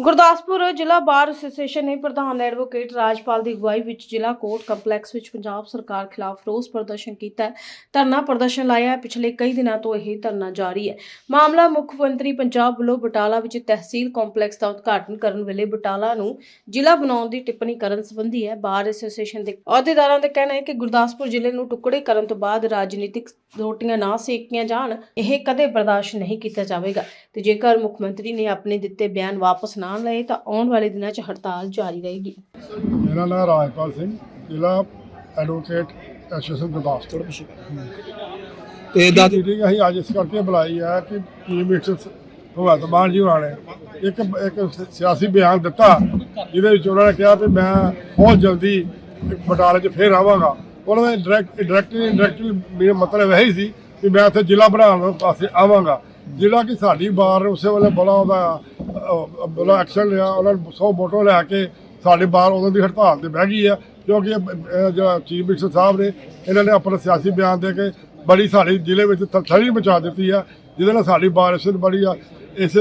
ਗੁਰਦਾਸਪੁਰ ਜ਼ਿਲ੍ਹਾ bar association ਨੇ ਪ੍ਰਧਾਨ ਐਡਵੋਕੇਟ ਰਾਜਪਾਲ ਦੀ ਅਗਵਾਈ ਵਿੱਚ ਜ਼ਿਲ੍ਹਾ ਕੋਰਟ ਕੰਪਲੈਕਸ ਵਿੱਚ ਪੰਜਾਬ ਸਰਕਾਰ ਖਿਲਾਫ ਰੋਸ ਪ੍ਰਦਰਸ਼ਨ ਕੀਤਾ ਹੈ। ਧਰਨਾ ਪ੍ਰਦਰਸ਼ਨ ਲਾਇਆ ਹੈ। ਪਿਛਲੇ ਕਈ ਦਿਨਾਂ ਤੋਂ ਇਹ ਧਰਨਾ ਜਾਰੀ ਹੈ। ਮਾਮਲਾ ਮੁੱਖ ਮੰਤਰੀ ਪੰਜਾਬ ਵੱਲੋਂ ਬਟਾਲਾ ਵਿੱਚ ਤਹਿਸੀਲ ਕੰਪਲੈਕਸ ਦਾ ਉਦਘਾਟਨ ਕਰਨ ਵੇਲੇ ਬਟਾਲਾ ਨੂੰ ਜ਼ਿਲ੍ਹਾ ਬਣਾਉਣ ਦੀ ਟਿੱਪਣੀ ਕਰਨ ਸੰਬੰਧੀ ਹੈ। ਬਾਰ ਐਸੋਸੀਏਸ਼ਨ ਦੇ ਅਹੁਦੇਦਾਰਾਂ ਦਾ ਕਹਿਣਾ ਹੈ ਕਿ ਗੁਰਦਾਸਪੁਰ ਜ਼ਿਲ੍ਹੇ ਨੂੰ ਟੁਕੜੇ ਕਰਨ ਤੋਂ ਬਾਅਦ ਰਾਜਨੀਤਿਕ ਰੋਟੀਆਂ ਨਾ ਸੇਕੀਆਂ ਜਾਣ। ਇਹ ਕਦੇ ਬਰਦਾਸ਼ਤ ਨਹੀਂ ਕੀਤਾ ਜਾਵੇਗਾ। ਤੇ ਜੇਕਰ ਮੁੱਖ ਮੰਤਰੀ ਨੇ ਆਪਣੇ ਦਿੱਤੇ ਬਿਆਨ ਵਾਪਸ ਨਾ ਲਏ ਤਾਂ ਆਉਣ ਵਾਲੇ ਦਿਨਾਂ 'ਚ ਹੜਤਾਲ ਜਾਰੀ ਰਹੇਗੀ। ਮੇਰਾ ਨਾਮ ਰਾਜਪਾਲ ਸਿੰਘ ਜ਼ਿਲ੍ਹਾ ਐਡਵੋਕੇਟ ਐਸੋਸੀਏਸ਼ਨ ਗੁਰਦਾਸਪੁਰ। ਤੇ ਦਾ ਮੀਟਿੰਗ ਅਸੀਂ ਅੱਜ ਇਸ ਕਰਕੇ ਬੁਲਾਈ ਹੈ ਕਿ ਚੀਫ ਮਿਨਿਸਟਰ ਭਗਵੰਤ ਮਾਨ ਜੀ ਹੋਰਾਂ ਨੇ ਇੱਕ ਇੱਕ ਸਿਆਸੀ ਬਿਆਨ ਦਿੱਤਾ ਜਿਹਦੇ ਵਿੱਚ ਉਹਨਾਂ ਨੇ ਕਿਹਾ ਕਿ ਮੈਂ ਬਹੁਤ ਜਲਦੀ ਬਟਾਲੇ 'ਚ ਫੇਰ ਆਵਾਂਗਾ। ਉਹਨਾਂ ਦਾ ਡਾਇਰੈਕਟ ਡਾਇਰੈਕਟਲੀ ਇੰਡਾਇਰੈਕਟਲੀ ਮੇਰਾ ਮਤਲਬ ਇਹ ਹੀ ਸੀ ਕਿ ਮੈਂ ਇੱਥੇ ਜ਼ਿਲ੍ਹਾ ਬਣਾਉਣ ਵਾਸਤੇ ਆਵਾਂਗਾ। ਜਿਹੜਾ ਕਿ ਸਾਡੀ ਬਾਰ ਉਸੇ ਵੇਲੇ ਬੜਾ ਉਹਦਾ ਬੜਾ ਐਕਸ਼ਨ ਲਿਆ। ਉਹਨਾਂ ਨੇ 100 ਵੋਟਾਂ ਲੈ ਕੇ ਸਾਡੇ ਬਾਰ ਉਦੋਂ ਦੀ ਹੜਤਾਲ ਤੇ ਬਹਿ ਗਈ ਹੈ ਕਿਉਂਕਿ ਜਿਹੜਾ ਚੀਫ ਮਿਨਿਸਟਰ ਸਾਹਿਬ ਨੇ, ਇਹਨਾਂ ਨੇ ਆਪਣਾ ਸਿਆਸੀ ਬਿਆਨ ਦੇ ਕੇ ਬੜੀ ਸਾਡੇ ਜ਼ਿਲ੍ਹੇ ਵਿੱਚ ਥੜੀ ਬਚਾ ਦਿੱਤੀ ਆ, ਜਿਹਦੇ ਨਾਲ ਸਾਡੀ ਬਾਰਿਸ਼ ਬੜੀ ਆ, ਇਸ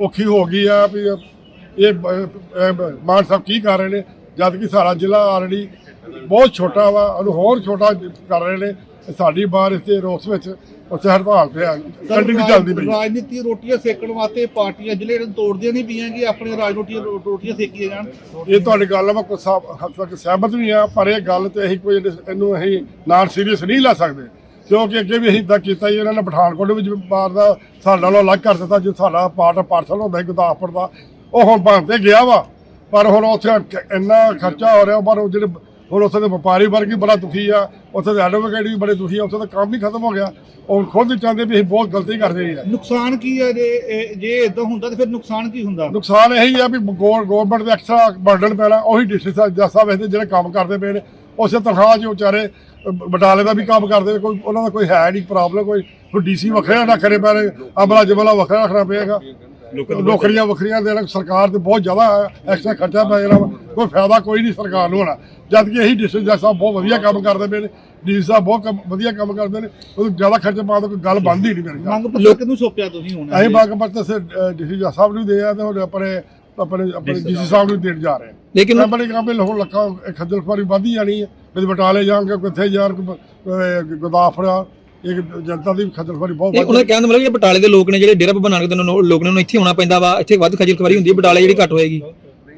ਔਖੀ ਹੋ ਗਈ ਆ ਵੀ ਇਹ ਮਾਨ ਸਾਹਿਬ ਕੀ ਕਰ ਰਹੇ ਨੇ, ਜਦ ਕਿ ਸਾਡਾ ਜ਼ਿਲ੍ਹਾ ਆਲਰੇਡੀ ਬਹੁਤ ਛੋਟਾ ਵਾ, ਉਹਨੂੰ ਹੋਰ ਛੋਟਾ ਕਰ ਰਹੇ ਨੇ। ਸਾਡੀ ਬਾਰਿਸ਼ ਦੇ ਰੋਸ ਵਿੱਚ ਉੱਥੇ ਹੜਤਾਲ ਤੇ ਕੰਟੀਨਿਊ ਚੱਲਦੀ ਪਈ। ਰਾਜਨੀਤੀ ਰੋਟੀਆਂ ਸੇਕਣ ਵਾਸਤੇ ਪਾਰਟੀਆਂ ਜ਼ਿਲ੍ਹੇ ਨੂੰ ਤੋੜਦੀਆਂ ਨਹੀਂ ਪਈਆਂ ਕਿ ਆਪਣੇ ਰਾਜਨੀਤੀ ਰੋਟੀਆਂ ਸੇਕੀਆਂ ਜਾਣ। ਇਹ ਤੁਹਾਡੀ ਗੱਲ ਮੈਂ ਸਾ- ਹੱਦ ਤੱਕ ਸਹਿਮਤ ਵੀ ਆ ਪਰ ਇਹ ਗੱਲ ਤੇ ਅਸੀਂ ਕੋਈ ਇਹਨੂੰ ਅਸੀਂ ਨਾਨ ਸੀਰੀਅਸ ਨਹੀਂ ਲੈ ਸਕਦੇ ਕਿਉਂਕਿ ਅੱਗੇ ਵੀ ਅਸੀਂ ਇਦਾਂ ਕੀਤਾ ਹੀ ਇਹਨਾਂ ਨੇ ਪਠਾਨਕੋਟ ਵਿੱਚ ਬਾਰ ਦਾ ਸਾਡੇ ਨਾਲੋਂ ਅਲੱਗ ਕਰ ਦਿੱਤਾ ਜੋ ਸਾਡਾ ਪਾਰਟ ਪਾਰਸਲ ਹੁੰਦਾ ਗੁਰਦਾਸਪੁਰ ਦਾ ਉਹ ਹੁਣ ਬੰਦ ਤੇ ਗਿਆ ਵਾ ਪਰ ਹੁਣ ਉੱਥੇ ਇੰਨਾ ਖਰਚਾ ਹੋ ਰਿਹਾ ਪਰ ਉਹ ਜਿਹੜੇ ਹੁਣ ਉੱਥੇ ਦੇ ਵਪਾਰੀ ਵਰਗ ਵੀ ਬੜਾ ਦੁਖੀ ਆ ਉੱਥੇ ਦੇ ਐਡਵੋਕੇਟ ਵੀ ਬੜੇ ਦੁਖੀ ਆ ਉੱਥੇ ਦਾ ਕੰਮ ਵੀ ਖਤਮ ਹੋ ਗਿਆ। ਉਹ ਖੁਦ ਚਾਹੁੰਦੇ ਵੀ ਅਸੀਂ ਬਹੁਤ ਗਲਤੀ ਕਰ ਰਹੀ ਆ ਨੁਕਸਾਨ ਕੀ ਹੈ ਜੇ ਜੇ ਇਦਾਂ ਹੁੰਦਾ ਤੇ ਫਿਰ ਨੁਕਸਾਨ ਕੀ ਹੁੰਦਾ? ਨੁਕਸਾਨ ਇਹੀ ਆ ਵੀ ਗਵਰਨਮੈਂਟ ਦੇ ਐਕਸਟਰਾ ਬਰਡਨ ਪੈਣਾ ਉਹੀ ਡਿਸਟ੍ਰਿਕਟ ਜੱਜ ਸਾਹਿਬ ਇੱਥੇ ਜਿਹੜੇ ਕੰਮ ਕਰਦੇ ਪਏ ਨੇ ਉਸੇ ਤਨਖਾਹ 'ਚ ਵਿਚਾਰੇ ਬਟਾਲੇ ਦਾ ਵੀ ਕੰਮ ਕਰਦੇ ਨੇ, ਕੋਈ ਉਹਨਾਂ ਦਾ ਕੋਈ ਹੈ ਨਹੀਂ ਪ੍ਰੋਬਲਮ ਕੋਈ ਕੋਈ ਡੀਸੀ ਵੱਖਰਾ ਰੱਖਣੇ ਪੈਣੇ ਅਮਲਾ ਜਮਲਾ ਵੱਖਰਾ ਰੱਖਣਾ ਪਏਗਾ। ਨੌਕਰੀਆਂ ਵੱਖਰੀਆਂ ਦੇਣਾ ਸਰਕਾਰ ਤੇ ਬਹੁਤ ਜ਼ਿਆਦਾ ਐਕਸਟਰਾ ਖਰਚਾ ਪੈ ਜਾਣਾ ਵਾ। ਕੋਈ ਫਾਇਦਾ ਕੋਈ ਨਹੀਂ ਸਰਕਾਰ ਨੂੰ ਹੋਣਾ। ਜਦ ਕਿ ਇਹੀ ਡਿਸਟ੍ਰਿਕਟ ਜੱਜ ਸਾਹਿਬ ਬਹੁਤ ਵਧੀਆ ਕੰਮ ਕਰਦੇ ਪਏ ਨੇ। ਡੀ ਸਾਹਿਬ ਬਹੁਤ ਕੰਮ- ਵਧੀਆ ਕੰਮ ਕਰਦੇ ਨੇ। ਉਹ ਜ਼ਿਆਦਾ ਖਰਚਾ ਪਾਉਣ ਦਾ ਕੋਈ ਗੱਲ ਬਣਦੀ ਨਹੀਂ ਮੇਰੇ ਖਿਆਲ। ਮੰਗ ਪੱਤਰ ਕਿਹਨੂੰ ਸੌਂਪਿਆ ਤੁਸੀਂ ਹੁਣ? ਅਸੀਂ ਬਾਗ ਪਰਤ ਸੇ ਡੀਸੀ ਜੱਜ ਸਾਹਿਬ ਨੂੰ ਦੇ ਆ ਤੇ ਹੁਣ ਆਪਣੇ ਆਪਣੇ ਆਪਣੇ ਡੀਸੀ ਸਾਹਿਬ ਨੂੰ ਦੇਣ ਜਾ ਰਹੇ ਹਾਂ ਲੇਕਿਨ ਮੈਂ ਬੜੇ ਕੰਮ ਲੋਕ ਲੱਖਾਂ ਖੱਜਲ ਖੁਆਰੀ ਵਧੀ ਜਾਣੀ ਹੈ ਕਦੇ ਬਟਾਲੇ ਜਾਣਗੇ ਕਿੱਥੇ ਜਾਣ ਗੁਦਾਫਰਾ ਇਹ ਜਨਤਾ ਦੀ ਖੱਜਲ ਖੁਆਰੀ ਬਹੁਤ ਇਹ ਵੱਧ ਉਹਨਾਂ ਦਾ ਕਹਿਣ ਦਾ ਮਤਲਬ ਕਿ ਬਟਾਲੇ ਦੇ ਲੋਕ ਨੇ ਜਿਹੜੇ ਡੇਰਾ ਬਾਬਾ ਨਾਨਕ ਦੇ ਨੂੰ ਲੋਕ ਨੇ ਉਹਨੂੰ ਇੱਥੇ ਆਉਣਾ ਪੈਂਦਾ ਵਾ। ਇੱਥੇ ਵੱਧ ਖਜਲ ਖਵਾਰੀ ਹੁੰਦੀ ਹੈ ਬਟਾਲੇ ਜਿਹੜੀ ਘੱਟ ਹੋਏਗੀ।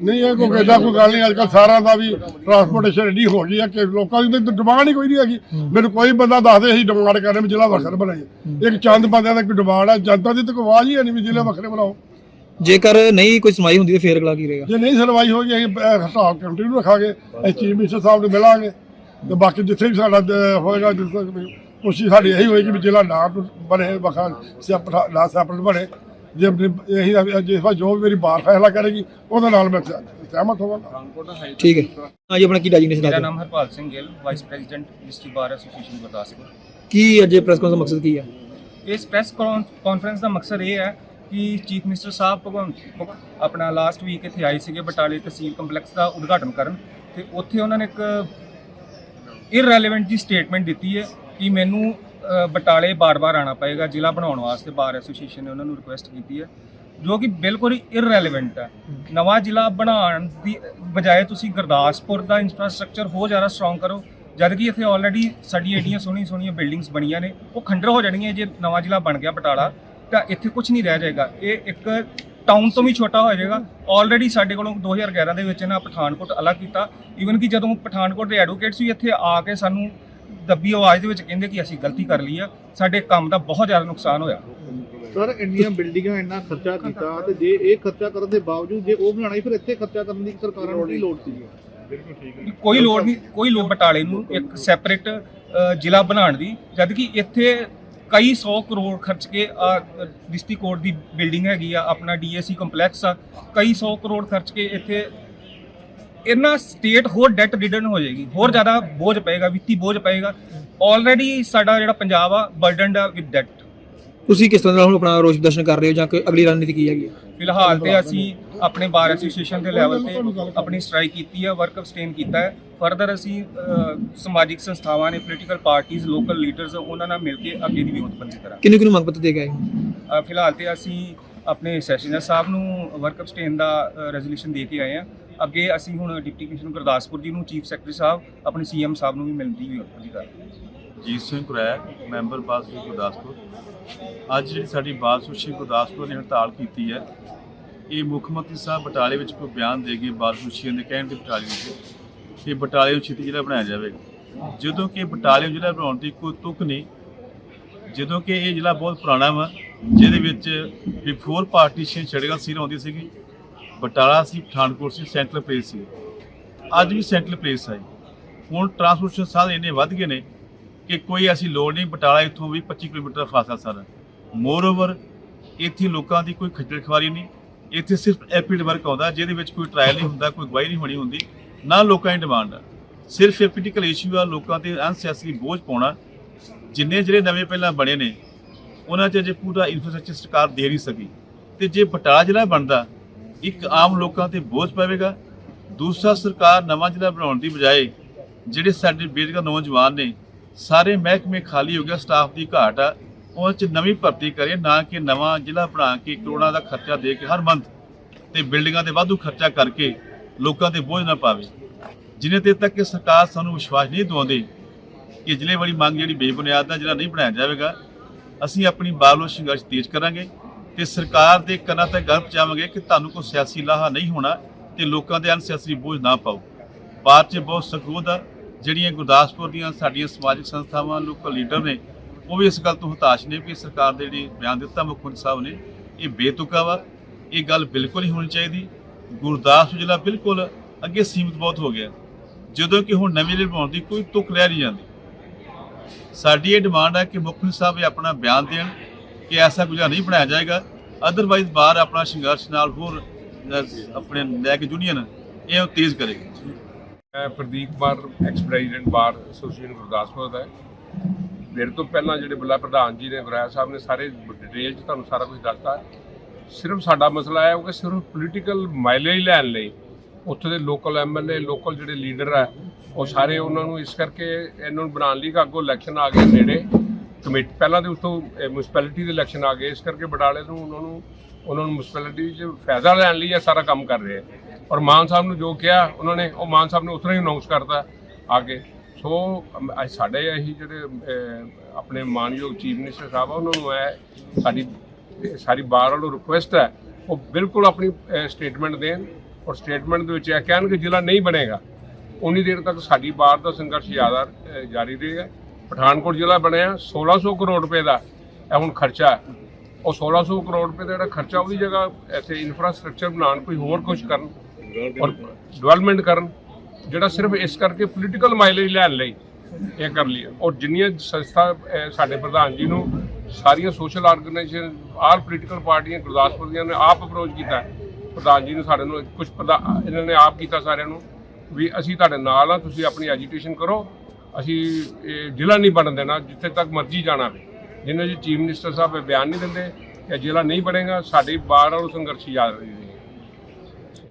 ਨਹੀਂ ਇਹ ਕੋਈ ਏਦਾਂ ਕੋਈ ਗੱਲ ਨਹੀਂ ਅੱਜ ਕੱਲ੍ਹ ਸਾਰਿਆਂ ਦਾ ਵੀ ਟਰਾਂਸਪੋਰਟੇਸ਼ਨ ਏਡੀ ਹੋ ਗਈ ਹੈ ਕਿ ਲੋਕਾਂ ਦੀ ਤਾਂ ਡਿਮਾਂਡ ਹੀ ਕੋਈ ਨਹੀਂ ਹੈਗੀ। ਮੈਨੂੰ ਕੋਈ ਬੰਦਾ ਦੱਸਦੇ ਅਸੀਂ ਡਿਮਾਂਡ ਕਰ ਰਹੇ ਵੀ ਜ਼ਿਲ੍ਹਾ ਵੱਖਰਾ ਬਣਾਈਏ। ਇੱਕ ਚੰਦ ਬੰਦਿਆਂ ਦਾ ਕੋਈ ਡਿਮਾਂਡ ਹੈ ਜਨਤਾ ਦੀ ਤਾਂ ਕੋਈ ਆਵਾਜ਼ ਹੀ ਹੈ ਨਹੀਂ ਵੀ ਜ਼ਿਲ੍ਹੇ ਵੱਖਰੇ ਬਣਾਓ। ਜੇਕਰ ਨਹੀਂ ਕੋਈ ਸੁਣਵਾਈ ਹੁੰਦੀ ਤਾਂ ਫੇਰ ਅਗਲਾ ਕੀ ਰਹੇਗਾ? ਜੇ ਨਹੀਂ ਸੁਣਵਾਈ ਹੋਈ ਅਸੀਂ ਹੜਤਾਲ ਕੰਟੀਨਿਊ ਰੱਖਾਂਗੇ ਅਸੀਂ ਚੀਫ ਮਿਨਿਸਟਰ ਸਾਹਿਬ ਨੂੰ ਮਿਲਾਂਗੇ। ਤੇ ਬਾਕੀ ਜਿੱਥੇ ਵੀ ਸਾਡਾ ਹੋਏਗਾ ਵੀ ਕੋਸ਼ਿਸ਼ ਸਾਡੀ ਇਹੀ ਹੋਏਗੀ ਵੀ ਜ਼ਿਲ੍ਹਾ ਨਾ ਬਣੇ ਵੱਖਰਾ ਸਿਆਪਾ ਨਾ ਸੈਪਰੇਟ ਬਣੇ। ਜੇ ਆਪਣੀ ਇਹੀ ਜਿਸ ਵਾਰ ਜੋ ਵੀ ਮੇਰੀ ਬਾਰ ਫੈਸਲਾ ਕਰੇਗੀ ਉਹਦੇ ਨਾਲ ਮੈਂ ਸਹਿ- ਸਹਿਮਤ ਹੋਵਾਂਗਾ। ਠੀਕ ਹੈ। ਹਾਂਜੀ ਆਪਣਾ ਕੀ ਡੈਜਿਗਨੇਸ਼ਨ ਮੇਰਾ ਦੱਸੋ। ਨਾਮ Harpal Singh Gill vice president district bar association Gurdaspur. ਕੀ ਅੱਜ ਪ੍ਰੈਸ ਕਾਨਫਰੰਸ ਦਾ ਮਕਸਦ ਕੀ ਹੈ? ਇਸ ਪ੍ਰੈਸ ਕਾਨਫਰੰਸ ਦਾ ਮਕਸਦ ਇਹ ਹੈ ਕਿ ਚੀਫ ਮਿਨਿਸਟਰ ਸਾਹਿਬ ਭਗਵੰਤ ਭਗ- ਆਪਣਾ ਲਾਸਟ ਵੀਕ ਇੱਥੇ ਆਏ ਸੀਗੇ ਬਟਾਲੇ ਤਹਿਸੀਲ ਕੰਪਲੈਕਸ ਦਾ ਉਦਘਾਟਨ ਕਰਨ ਤੇ ਉੱਥੇ ਉਹਨਾਂ ਨੇ ਇੱਕ ਇਰਰੈਲੇਵੈਂਟ ਜੀ ਸਟੇਟਮੈਂਟ ਦਿੱਤੀ ਹੈ ਕਿ ਮੈਨੂੰ ਬਟਾਲੇ ਬਾਰ-ਬਾਰ ਆਣਾ ਪਏਗਾ, ਜ਼ਿਲ੍ਹਾ ਬਣਾਉਣ ਵਾਸਤੇ ਬਾਰ ਐਸੋਸੀਏਸ਼ਨ ਨੇ ਉਹਨਾਂ ਨੂੰ ਰਿਕੁਐਸਟ ਕੀਤੀ ਹੈ, ਜੋ ਕਿ ਬਿਲਕੁਲ ਹੀ ਇਰਰੈਲੇਵੈਂਟ ਹੈ। ਨਵਾਂ ਜ਼ਿਲ੍ਹਾ ਬਣਾਉਣ ਦੀ ਬਜਾਏ ਤੁਸੀਂ ਗੁਰਦਾਸਪੁਰ ਦਾ ਇਨਫਰਾਸਟ੍ਰਕਚਰ ਹੋਰ ਜ਼ਿਆਦਾ ਸਟਰੋਂਗ ਕਰੋ, ਜਦ ਕਿ ਇੱਥੇ ਆਲਰੇਡੀ ਸਾਡੀ ਏਡੀਆਂ ਸੋਹਣੀਆਂ ਸੋਹਣੀਆਂ ਬਿਲਡਿੰਗਸ ਬਣੀਆਂ ਨੇ, ਉਹ ਖੰਡਰ ਹੋ ਜਾਣਗੀਆਂ ਜੇ ਨਵਾਂ ਜ਼ਿਲ੍ਹਾ ਬਣ ਗਿਆ ਬਟਾਲਾ, ਤਾਂ ਇੱਥੇ ਕੁਝ ਨਹੀਂ ਰਹਿ ਜਾਏਗਾ। ਇਹ ਇੱਕ ਟਾਊਨ ਤੋਂ ਵੀ ਛੋਟਾ ਹੋ ਜਾਏਗਾ। ਆਲਰੇਡੀ ਸਾਡੇ ਕੋਲੋਂ 2011 ਦੇ ਵਿੱਚ ਇਹਨਾਂ ਪਠਾਨਕੋਟ ਅਲੱਗ ਕੀਤਾ। ਈਵਨ ਕਿ ਜਦੋਂ ਪਠਾਨਕੋਟ ਦੇ ਐਡਵੋਕੇਟਸ ਵੀ ਇੱਥੇ ਆ ਕੇ ਸਾਨੂੰ ਦੱਬੀ ਆਵਾਜ਼ ਦੇ ਵਿੱਚ ਕਹਿੰਦੇ ਕਿ ਅਸੀਂ ਗਲਤੀ ਕਰ ਲਈ ਆ ਸਾਡੇ ਕੰਮ ਦਾ ਬਹੁਤ ਜ਼ਿਆਦਾ ਨੁਕਸਾਨ ਹੋਇਆ। ਸਰ ਇੰਨੀਆਂ ਬਿਲਡਿੰਗਾਂ ਇੰਨਾ ਖਰਚਾ ਕੀਤਾ ਤੇ ਜੇ ਇਹ ਖਰਚਾ ਕਰਨ ਦੇ ਬਾਵਜੂਦ ਜੇ ਉਹ ਬਣਾਣੀ ਫਿਰ ਇੱਥੇ ਖਰਚਾ ਕਰਨ ਦੀ ਸਰਕਾਰਾਂ ਨੂੰ ਕੀ ਲੋੜ ਸੀ? ਕੋਈ ਲੋੜ ਨਹੀਂ ਕੋਈ ਲੋੜ ਬਟਾਲੇ ਨੂੰ ਇੱਕ ਸੈਪਰੇਟ ਜ਼ਿਲ੍ਹਾ ਬਣਾਉਣ ਦੀ ਜਦ ਕਿ ਇੱਥੇ ਕਈ 100 ਕਰੋੜ ਖਰਚ ਕੇ ਡਿਸਟ੍ਰਿਕਟ ਕੋਰਟ ਦੀ ਬਿਲਡਿੰਗ ਹੈਗੀ ਆ ਆਪਣਾ ਡੀਏਸੀ ਕੰਪਲੈਕਸ ਆ ਕਈ 100 ਕਰੋੜ ਖਰਚ ਕੇ ਇੱਥੇ ਇਹਨਾਂ ਸਟੇਟ ਹੋਰ ਡੈਟ ਰਿਡਨ ਹੋ ਜਾਏਗੀ ਹੋਰ ਜ਼ਿਆਦਾ ਬੋਝ ਪਏਗਾ ਵਿੱਤੀ ਬੋਝ ਪਏਗਾ। ਆਲਰੇਡੀ ਸਾਡਾ ਜਿਹੜਾ ਪੰਜਾਬ ਆ ਬਰਡਨਡ ਆ ਵਿਦ ਡੈਟ ਤੁਸੀਂ ਕਿਸ ਤਰ੍ਹਾਂ ਦਾ ਹੁਣ ਆਪਣਾ ਰੋਸ ਪ੍ਰਦਰਸ਼ਨ ਕਰ ਰਹੇ ਹੋ ਜਾਂ ਕੋਈ ਅਗਲੀ ਰਣਨੀਤੀ ਕੀ ਹੈਗੀ ਫਿਲਹਾਲ ਤੇ ਅਸੀਂ ਆਪਣੇ ਬਾਰ ਐਸੋਸੀਏਸ਼ਨ ਦੇ ਲੈਵਲ ਤੇ ਆਪਣੀ ਸਟ੍ਰਾਈਕ ਕੀਤੀ ਹੈ ਵਰਕ ਅਬਸਟੇਨ ਕੀਤਾ ਹੈ। ਫਰਦਰ ਅਸੀਂ ਸਮਾਜਿਕ ਸੰਸਥਾਵਾਂ ਨੇ ਪੋਲੀਟੀਕਲ ਪਾਰਟੀਆਂ ਲੋਕਲ ਲੀਡਰਸ ਉਹਨਾਂ ਨਾਲ ਮਿਲ ਕੇ ਅੱਗੇ ਦੀ ਵਿਉਂਤਬੰਦੀ ਕਰਾਂਗੇ। ਕਿੰਨੂੰ ਕਿੰਨੂੰ ਮੰਗ ਪੱਤਰ ਦੇ ਗਏ ਫਿਲਹਾਲ ਤੇ ਅਸੀਂ ਆਪਣੇ ਸੈਸ਼ਨਰ ਸਾਹਿਬ ਨੂੰ ਵਰਕ ਅਬਸਟੇਨ ਦਾ ਰੈਜ਼ੋਲੂਸ਼ਨ ਦੇ ਕੇ ਆਏ ਆ ਅੱਗੇ ਅਸੀਂ ਹੁਣ ਡਿਪਟੀ ਕਮਿਸ਼ਨਰ ਗੁਰਦਾਸਪੁਰ ਜੀ ਨੂੰ ਚੀਫ ਸੈਕਟਰੀ ਸਾਹਿਬ, ਆਪਣੇ ਸੀਐਮ ਸਾਹਿਬ ਨੂੰ ਵੀ ਮਿਲਣ ਦੀ ਵੀ ਜੀਤ ਸਿੰਘ ਕੁਰੈਕ, ਮੈਂਬਰ ਬਾਲ ਗੁਰਦਾਸਪੁਰ। ਅੱਜ ਜਿਹੜੀ ਸਾਡੀ ਬਾਲ ਗੁਰਦਾਸਪੁਰ ਨੇ ਹੜਤਾਲ ਕੀਤੀ ਹੈ, ਇਹ ਮੁੱਖ ਮੰਤਰੀ ਸਾਹਿਬ ਬਟਾਲੇ ਵਿੱਚ ਕੋਈ ਬਿਆਨ ਦੇ ਗਏ ਬਾਲ ਦੇ ਕਹਿਣ ਤੇ ਬਟਾਲੇ ਵਿੱਚ ਕਿ ਬਟਾਲੇ ਨੂੰ ਛੇਤੀ ਜ਼ਿਲ੍ਹਾ ਬਣਾਇਆ ਜਾਵੇਗਾ ਜਦੋਂ ਕਿ ਬਟਾਲੇ ਨੂੰ ਜ਼ਿਲ੍ਹਾ ਬਣਾਉਣ ਦੀ ਕੋਈ ਤੁਕ ਨਹੀਂ, ਜਦੋਂ ਕਿ ਇਹ ਜ਼ਿਲ੍ਹਾ ਬਹੁਤ ਪੁਰਾਣਾ ਵਾ, ਜਿਹਦੇ ਵਿੱਚ ਬਿਫੋਰ ਪਾਰਟੀਸ਼ਨ ਛੜੇਗਾ ਸੀਰ ਆਉਂਦੀ ਸੀਗੀ ਬਟਾਲਾ ਸੀ, ਪਠਾਨਕੋਟ ਸੀ, ਸੈਂਟਰਲ ਪਲੇਸ ਸੀ। ਅੱਜ ਵੀ ਸੈਂਟਰਲ ਪਲੇਸ ਹੈ ਹੁਣ ਟਰਾਂਸਪੋਰਟੇਸ਼ਨ ਸਾਧਨ ਇੰਨੇ ਵੱਧ ਗਏ ਨੇ ਕਿ ਕੋਈ ਐਸੀ ਲੋੜ ਨਹੀਂ, ਬਟਾਲਾ ਇੱਥੋਂ ਵੀ 25 ਕਿਲੋਮੀਟਰ ਦਾ ਫਾਸਲਾ ਸਾਰਾ। ਮੋਰ ਓਵਰ ਇੱਥੇ ਲੋਕਾਂ ਦੀ ਕੋਈ ਖੱਜਲ ਖਵਾਰੀ ਨਹੀਂ। ਇੱਥੇ ਸਿਰਫ ਐਪੀਡ ਵਰਕ ਆਉਂਦਾ, ਜਿਹਦੇ ਵਿੱਚ ਕੋਈ ਟ੍ਰਾਇਲ ਨਹੀਂ ਹੁੰਦਾ, ਕੋਈ ਗਵਾਹੀ ਨਹੀਂ ਹੋਣੀ ਹੁੰਦੀ, ਨਾ ਲੋਕਾਂ ਦੀ ਡਿਮਾਂਡ ਆ ਸਿਰਫ ਇਹ ਪੋਲੀਟੀਕਲ ਇਸ਼ੂ ਆ, ਲੋਕਾਂ ਤੇ ਅਨਸਿਆਸੀ ਬੋਝ ਪਾਉਣਾ। ਜਿੰਨੇ ਜਿਹੜੇ ਨਵੇਂ ਪਹਿਲਾਂ ਬਣੇ ਨੇ, ਉਹਨਾਂ 'ਚ ਜੇ ਪੂਰਾ ਇਨਫਰਾਸਟ੍ਰਕਚਰ ਸਰਕਾਰ ਦੇ ਨਹੀਂ ਸਕੀ। ਤੇ ਜੇ ਬਟਾਲਾ ਜ਼ਿਲ੍ਹਾ ਬਣਦਾ ਇੱਕ ਆਮ ਲੋਕਾਂ ਤੇ ਬੋਝ ਪਵੇਗਾ, ਦੂਸਰਾ ਸਰਕਾਰ ਨਵਾਂ ਜ਼ਿਲ੍ਹਾ ਬਣਾਉਣ ਦੀ ਬਜਾਏ ਜਿਹੜੇ ਸਾਡੇ ਬੇਰੁਜ਼ਗਾਰ ਨੌਜਵਾਨ ਨੇ, ਸਾਰੇ ਮਹਿਕਮੇ ਖਾਲੀ ਹੋ ਗਿਆ, ਸਟਾਫ ਦੀ ਘਾਟ ਆ ਉਹ 'ਚ ਨਵੀਂ ਭਰਤੀ ਕਰੇ, ਨਾ ਕਿ ਨਵਾਂ ਜ਼ਿਲ੍ਹਾ ਬਣਾ ਕੇ ਕਰੋੜਾਂ ਦਾ ਖਰਚਾ ਦੇ ਕੇ ਹਰ ਮੰਥ ਤੇ ਬਿਲਡਿੰਗਾਂ ਤੇ ਵਾਧੂ ਖਰਚਾ ਕਰਕੇ ਲੋਕਾਂ ਤੇ ਬੋਝ ਨਾ ਪਾਵੇ। ਜਿਨੇ ਤੇ ਤੱਕ ਕਿ ਸਰਕਾਰ ਸਾਨੂੰ ਵਿਸ਼ਵਾਸ ਨਹੀਂ ਦਵਾਉਂਦੀ ਕਿ ਜ਼ਿਲ੍ਹੇ ਵਾਲੀ ਮੰਗ ਜਿਹੜੀ ਬੇਬੁਨਿਆਦ ਦਾ ਜਿਹੜਾ ਨਹੀਂ ਬਣਾਇਆ ਜਾਵੇਗਾ, ਅਸੀਂ ਆਪਣੀ ਬਾਲੋ ਸੰਘਰਸ਼ ਤੇਜ਼ ਕਰਾਂਗੇ। ਤੇ ਸਰਕਾਰ ਦੇ ਕੰਨਾਂ ਤੇ ਗੱਲ ਪਹੁੰਚਾਵਾਂਗੇ ਕਿ ਤੁਹਾਨੂੰ ਕੋਈ ਸਿਆਸੀ ਲਾਹਾ ਨਹੀਂ ਹੋਣਾ ਤੇ ਲੋਕਾਂ ਦੇ ਅਨਸਿਆਸੀ ਬੋਝ ਨਾ ਪਾਓ। ਭਾਰਤ 'ਚ ਬਹੁਤ ਸਕਰੂਦ ਆ ਜਿਹੜੀਆਂ ਗੁਰਦਾਸਪੁਰ ਦੀਆਂ ਸਾਡੀਆਂ ਸਮਾਜਿਕ ਸੰਸਥਾਵਾਂ, ਲੋਕਲ ਲੀਡਰ ਨੇ, ਉਹ ਵੀ ਇਸ ਗੱਲ ਤੋਂ ਹਤਾਸ਼ ਨੇ ਕਿ ਸਰਕਾਰ ਦੇ ਜਿਹੜੀ ਬਿਆਨ ਦਿੱਤਾ ਮੁੱਖ ਮੰਤਰੀ ਸਾਹਿਬ ਨੇ, ਇਹ ਬੇਤੁਕਾ ਵਾ। ਇਹ ਗੱਲ ਬਿਲਕੁਲ ਨਹੀਂ ਹੋਣੀ ਚਾਹੀਦੀ। ਗੁਰਦਾਸਪੁਰ ਜ਼ਿਲ੍ਹਾ ਬਿਲਕੁਲ ਅੱਗੇ ਸੀਮਿਤ ਬਹੁਤ ਹੋ ਗਿਆ। ਜਦੋਂ ਕਿ ਹੁਣ ਨਵੀਂ ਜ਼ਿਲ੍ਹੇ ਬਣਾਉਣ ਦੀ ਕੋਈ ਤੁਕ ਰਹਿ ਨਹੀਂ ਜਾਂਦੀ। ਸਾਡੀ ਇਹ ਡਿਮਾਂਡ ਹੈ ਕਿ ਮੁੱਖ ਮੰਤਰੀ ਸਾਹਿਬ ਇਹ ਆਪਣਾ ਬਿਆਨ ਦੇਣ ਕਿ ਐਸਾ ਗੁਜਰਾ ਨਹੀਂ ਬਣਾਇਆ ਜਾਏਗਾ। ਅਦਰਵਾਈਜ਼ ਬਾਹਰ ਆਪਣਾ ਸੰਘਰਸ਼ ਨਾਲ ਹੋਰ ਆਪਣੇ ਲੈ ਕੇ ਯੂਨੀਅਨ ਇਹ ਤੇਜ਼ ਕਰੇਗੀ। ਮੈਂ Pradeep bar ex president bar association Gurdaspur ਦਾ। ਮੇਰੇ ਤੋਂ ਪਹਿਲਾਂ ਜਿਹੜੇ ਬੁੱਲਾ ਪ੍ਰਧਾਨ ਜੀ ਨੇ ਗੁਰਾਇਆ ਸਾਹਿਬ ਨੇ ਸਾਰੇ ਡਿਟੇਲ 'ਚ ਤੁਹਾਨੂੰ ਸਾਰਾ ਕੁਝ ਦੱਸਤਾ। ਸਿਰਫ ਸਾਡਾ ਮਸਲਾ ਹੈ ਕਿ ਸਿਰਫ ਪੋਲੀਟੀਕਲ ਮਾਈਲੇਜ ਲੈਣ ਲਈ ਉੱਥੇ ਦੇ ਲੋਕਲ ਐਮਐਲਏ ਲੋਕਲ ਜਿਹੜੇ ਲੀਡਰ ਹੈ ਉਹ ਸਾਰੇ ਉਹਨਾਂ ਨੂੰ ਇਸ ਕਰਕੇ ਇਹਨਾਂ ਨੂੰ ਬਣਾਉਣ ਲਈ ਕਿ ਅੱਗੋਂ ਇਲੈਕਸ਼ਨ ਆ ਗਏ ਨੇੜੇ। ਕਮੇਟੀ ਪਹਿਲਾਂ ਤੇ ਉਸ ਤੋਂ ਮਿਊਨਿਸਪੈਲਿਟੀ ਦੇ ਇਲੈਕਸ਼ਨ ਆ ਗਏ। ਇਸ ਕਰਕੇ ਬਟਾਲੇ ਤੋਂ ਉਹਨਾਂ ਨੂੰ ਉਹਨਾਂ ਨੂੰ ਮਿਊਨਿਸਪੈਲਿਟੀ 'ਚ ਫਾਇਦਾ ਲੈਣ ਲਈ ਇਹ ਸਾਰਾ ਕੰਮ ਕਰ ਰਹੇ ਹੈ ਔਰ ਮਾਨ ਸਾਹਿਬ ਨੂੰ ਜੋ ਕਿਹਾ, ਉਹਨਾਂ ਨੇ, ਉਹ ਮਾਨ ਸਾਹਿਬ ਨੇ ਉਤਨਾ ਹੀ ਅਨਾਉਂਸ ਕਰਤਾ ਆ ਕੇ ਸੋ ਸਾਡੇ ਇਹੀ ਜਿਹੜੇ ਆਪਣੇ ਮਾਨਯੋਗ ਚੀਫ ਮਿਨਿਸਟਰ ਸਾਹਿਬ ਆ, ਉਹਨਾਂ ਨੂੰ ਇਹ ਸਾਡੀ ਇਹ ਸਾਰੀ ਬਾਰ ਵੱਲੋਂ ਰਿਕੁਐਸਟ ਹੈ, ਉਹ ਬਿਲਕੁਲ ਆਪਣੀ ਸਟੇਟਮੈਂਟ ਦੇਣ। ਔਰ ਸਟੇਟਮੈਂਟ ਦੇ ਵਿੱਚ ਇਹ ਕਹਿਣ ਕਿ ਜ਼ਿਲ੍ਹਾ ਨਹੀਂ ਬਣੇਗਾ। ਉਨੀ ਦੇਰ ਤੱਕ ਸਾਡੀ ਬਾਰ ਦਾ ਸੰਘਰਸ਼ ਜ਼ਿਆਦਾ ਜਾਰੀ ਰਹੇਗਾ। ਪਠਾਨਕੋਟ ਜ਼ਿਲ੍ਹਾ ਬਣਿਆ 1600 ਕਰੋੜ ਰੁਪਏ ਦਾ ਇਹ ਹੁਣ ਖਰਚਾ ਹੈ। ਉਹ 1600 ਕਰੋੜ ਰੁਪਏ ਦਾ ਜਿਹੜਾ ਖਰਚਾ, ਉਹਦੀ ਜਗ੍ਹਾ ਇੱਥੇ ਇਨਫਰਾਸਟ੍ਰਕਚਰ ਬਣਾਉਣ, ਕੋਈ ਹੋਰ ਕੁਝ ਕਰਨ ਔਰ ਡਿਵੈਲਪਮੈਂਟ ਕਰਨ, ਜਿਹੜਾ ਸਿਰਫ ਇਸ ਕਰਕੇ ਪੋਲੀਟੀਕਲ ਮਾਈਲੇਜ ਲੈਣ ਲਈ ਇਹ ਕਰ ਲਈ ਔਰ ਜਿੰਨੀਆਂ ਸੰਸਥਾ ਸਾਡੇ ਪ੍ਰਧਾਨ ਜੀ ਨੂੰ ਸਾਰੀਆਂ ਸੋਸ਼ਲ ਆਰਗੇਨਾਈਜੇਸ਼ਨ ਆਲ ਪੋਲੀਟੀਕਲ ਪਾਰਟੀਆਂ ਗੁਰਦਾਸਪੁਰ ਦੀਆਂ ਨੇ ਆਪ ਅਪਰੋਚ ਕੀਤਾ। ਪ੍ਰਧਾਨ ਜੀ ਨੂੰ ਸਾਡੇ ਨੂੰ ਕੁਝ ਇਹਨਾਂ ਨੇ ਆਪ ਕੀਤਾ ਸਾਰਿਆਂ ਨੂੰ ਵੀ ਅਸੀਂ ਤੁਹਾਡੇ ਨਾਲ ਆ ਤੁਸੀਂ ਆਪਣੀ ਐਜੀਟੇਸ਼ਨ ਕਰੋ। ਅਸੀਂ ਇਹ ਜ਼ਿਲ੍ਹਾ ਨਹੀਂ ਬਣਨ ਦੇਣਾ, ਜਿੱਥੇ ਤੱਕ ਮਰਜ਼ੀ ਜਾਣਾ ਵੇ। ਜਿੰਨੇ ਜੀ ਚੀਫ ਮਿਨਿਸਟਰ ਸਾਹਿਬ ਇਹ ਬਿਆਨ ਨਹੀਂ ਦਿੰਦੇ ਕਿ ਜ਼ਿਲ੍ਹਾ ਨਹੀਂ ਬਣੇਗਾ, ਸਾਡੀ ਬਾਰ ਵਾਲੋ ਸੰਘਰਸ਼ ਯਾਦ ਰਹੇਗੀ